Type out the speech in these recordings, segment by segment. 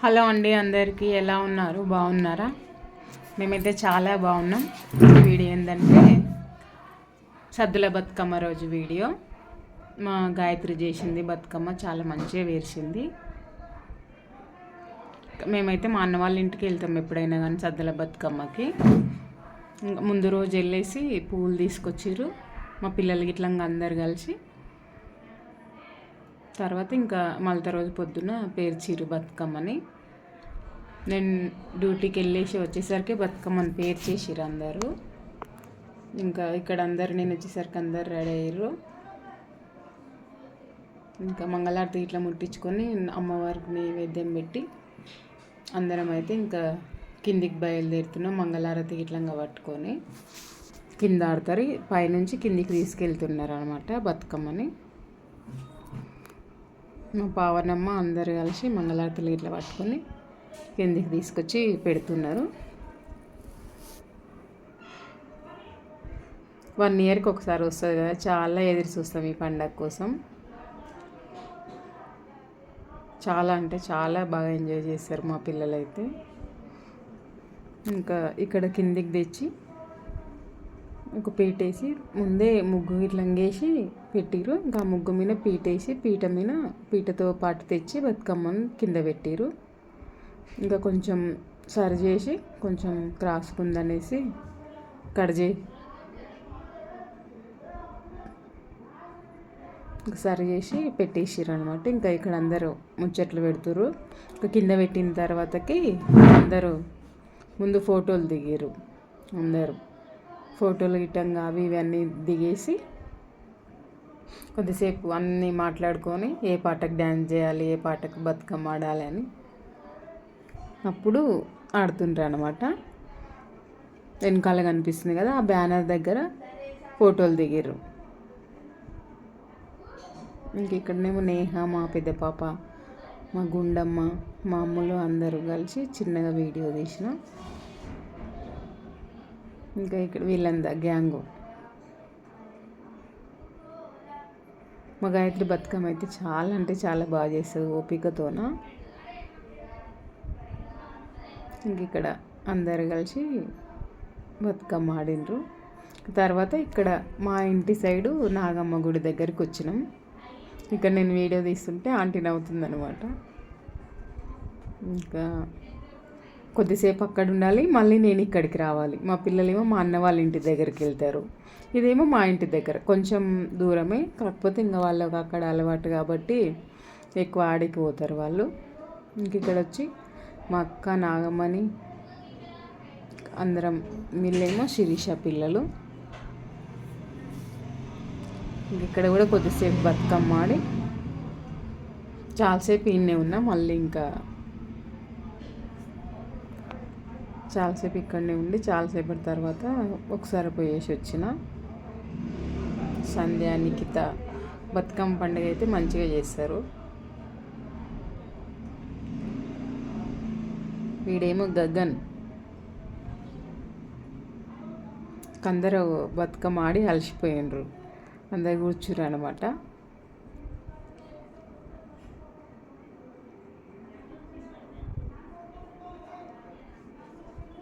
Hello అండి అందరికీ ఎలా ఉన్నారు? బాగున్నారా? మేమైతే చాలా బాగున్నాం. వీడియో ఏంటంటే సద్దుల బతుకమ్మ రోజు వీడియో. మా గాయత్రి చేసింది బతుకమ్మ చాలా మంచిగా వేర్చింది. మేమైతే మా అన్న వాళ్ళ ఇంటికి వెళ్తాం ఎప్పుడైనా కానీ సద్దుల బతుకమ్మకి. ముందు రోజు వెళ్ళేసి పువ్వులు తీసుకొచ్చిర్రు. మా పిల్లలకి ఇట్లా అందరు కలిసి తర్వాత ఇంకా మళ్ళీ రోజు పొద్దున పేర్చిరు బతుకమ్మని. నేను డ్యూటీకి వెళ్ళేసి వచ్చేసరికి బతుకమ్మని పేరు చేసిరు అందరూ. ఇంకా ఇక్కడ అందరు నేను వచ్చేసరికి అందరు రెడీ అయ్యారు ఇంకా మంగళారతి ఇట్లా ముట్టించుకొని అమ్మవారికి నైవేద్యం పెట్టి అందరం అయితే ఇంకా కిందికి బయలుదేరుతున్నాం మంగళారతి ఇట్లంగా పట్టుకొని. కింద ఆడతారు పైనుంచి కిందికి తీసుకెళ్తున్నారు అనమాట బతుకమ్మని. మా పావనమ్మ అందరు కలిసి మంగళారతులు ఇట్లా పట్టుకొని కిందికి తీసుకొచ్చి పెడుతున్నారు. వన్ ఇయర్కి ఒకసారి వస్తుంది కదా చాలా ఎదురు చూస్తాం ఈ పండగ కోసం. చాలా అంటే చాలా బాగా ఎంజాయ్ చేస్తారు మా పిల్లలైతే. ఇంకా ఇక్కడ కిందికి తెచ్చి ఒక పీటేసి ముందే ముగ్గు ఇట్లంగేసి పెట్టిరు ఇంకా ముగ్గు మీద పీటేసి పీట మీద పీటతో పాటు తెచ్చి బతుకమ్మను కింద పెట్టిరు ఇంకా కొంచెం సరి చేసి కొంచెం క్రాసుకుందనేసి కట్ చేయి సరి చేసి పెట్టేసిర్రు అనమాట ఇంకా ఇక్కడ అందరూ ముచ్చట్లు పెడుతురు ఇంకా కింద పెట్టిన తర్వాతకి అందరూ ముందు ఫోటోలు దిగారు అందరూ ఫోటోలు గిట్టంగా అవి ఇవన్నీ దిగేసి కొద్దిసేపు అన్నీ మాట్లాడుకొని ఏ పాటకు డ్యాన్స్ చేయాలి ఏ పాటకు బతుకమ్మ ఆడాలి అని అప్పుడు ఆడుతుండ్రు అనమాట వెనకాల కనిపిస్తుంది కదా ఆ బ్యానర్ దగ్గర ఫోటోలు దిగారు ఇంక ఇక్కడనేమో నేహ మా పెద్ద పాప మా గుండమ్మ మా అమ్మలు అందరూ కలిసి చిన్నగా వీడియో తీసిన. ఇంకా ఇక్కడ వీళ్ళందా గ్యాంగు. మా గాయత్రి బతుకమ్మ అయితే చాలా అంటే చాలా బాగా చేస్తుంది ఓపికతోన. ఇంక ఇక్కడ అందరు కలిసి బతుకమ్మ ఆడినరు. తర్వాత ఇక్కడ మా ఇంటి సైడు నాగమ్మ గుడి దగ్గరికి వచ్చినాం. ఇక్కడ నేను వీడియో తీస్తుంటే ఆంటీ నవ్వుతుందనమాట ఇంకా కొద్దిసేపు అక్కడ ఉండాలి. మళ్ళీ నేను ఇక్కడికి రావాలి. మా పిల్లలేమో మా అన్న వాళ్ళ ఇంటి దగ్గరికి వెళ్తారు. ఇదేమో మా ఇంటి దగ్గర. కొంచెం దూరమే. కాకపోతే ఇంకా వాళ్ళకి అక్కడ అలవాటు కాబట్టి ఎక్కువ ఆడికి పోతారు వాళ్ళు. ఇంక ఇక్కడ వచ్చి మా అక్క నాగమణి అందరం వీళ్ళేమో శిరీష పిల్లలు. ఇక్కడ కూడా కొద్దిసేపు బతుకమ్మ ఆడి చాలాసేపు ఈయనే ఉన్నా. మళ్ళీ ఇంకా చాలాసేపు ఇక్కడనే ఉండి చాలాసేపటి తర్వాత ఒకసారి పోయేసి వచ్చిన. సంధ్య నిఖిత బతుకమ్మ పండుగ అయితే మంచిగా చేస్తారు. వీడేమో గగన్. అందరూ బతుకమ్మ ఆడి అలసిపోయినరు అందరు కూర్చురు అనమాట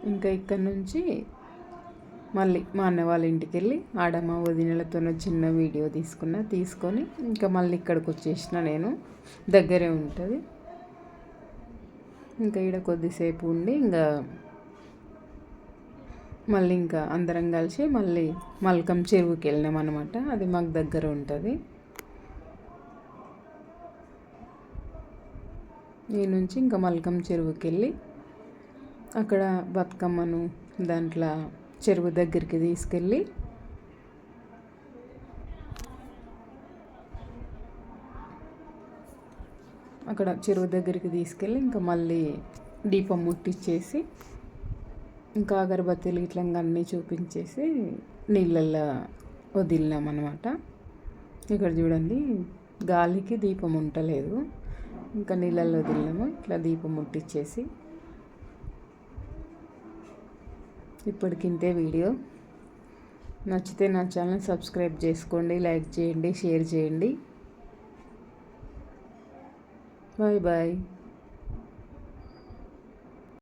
ఇంకా ఇక్కడ నుంచి మళ్ళీ మా అన్న వాళ్ళ ఇంటికి వెళ్ళి ఆడమ్మ వదినలతో చిన్న వీడియో తీసుకున్న తీసుకొని ఇంకా మళ్ళీ ఇక్కడికి వచ్చేసిన నేను. దగ్గరే ఉంటుంది. ఇంకా ఇక్కడ కొద్దిసేపు ఉండి ఇంకా మళ్ళీ ఇంకా అందరం కలిసి మళ్ళీ మల్కం చెరువుకి వెళ్ళినాం అనమాట అది మాకు దగ్గర ఉంటుంది. ఈ నుంచి ఇంకా మల్కం చెరువుకి వెళ్ళి అక్కడ బతుకమ్మను దాంట్లో చెరువు దగ్గరికి తీసుకెళ్ళి అక్కడ చెరువు దగ్గరికి తీసుకెళ్ళి ఇంకా మళ్ళీ దీపం ముట్టించేసి ఇంకా అగరబత్తీలు ఇట్లా అన్నీ చూపించేసి నీళ్ళల్లో వదిలినాం అనమాట ఇక్కడ చూడండి గాలికి దీపం ఉండలేదు ఇంకా నీళ్ళల్లో వదిలినాము ఇట్లా దీపం ముట్టించేసి ఇప్పటికింతే వీడియో. నచ్చితే నా ఛానల్ సబ్స్క్రైబ్ చేసుకోండి లైక్ చేయండి షేర్ చేయండి. Bye bye.